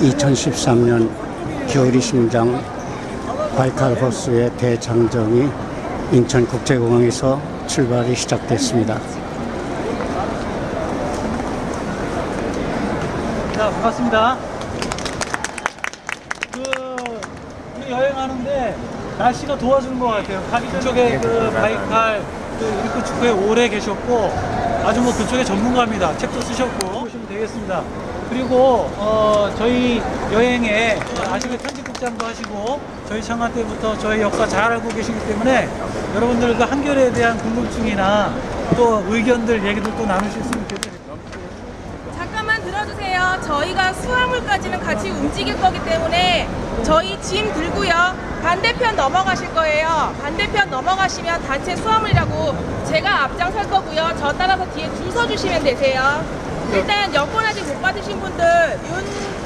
2013년 겨울이 심장 바이칼 호스의 대장정이 인천국제공항에서 출발이 시작됐습니다. 자, 반갑습니다. 그, 우리 여행하는데 날씨가 도와주는 것 같아요. 가기 그쪽에 그 바이칼 그 일부 축구에 오래 계셨고 아주 뭐 그쪽에 전문가입니다. 책도 쓰셨고 보시면 되겠습니다. 그리고 어, 저희 여행에 아시게 편집국장도 하시고 저희 창간 때부터 저희 역사 잘 알고 계시기 때문에 여러분들 그 한결에 대한 궁금증이나 또 의견들 얘기들 또 나누실 수 됩니다. 잠깐만 들어주세요. 저희가 수화물까지는 같이 움직일 거기 때문에 저희 짐 들고요. 반대편 넘어가실 거예요. 반대편 넘어가시면 단체 수화물이라고 제가 앞장설 거고요. 저 따라서 뒤에 줄 서주시면 되세요. 일단 여권 아직 못 받으신 분들 윤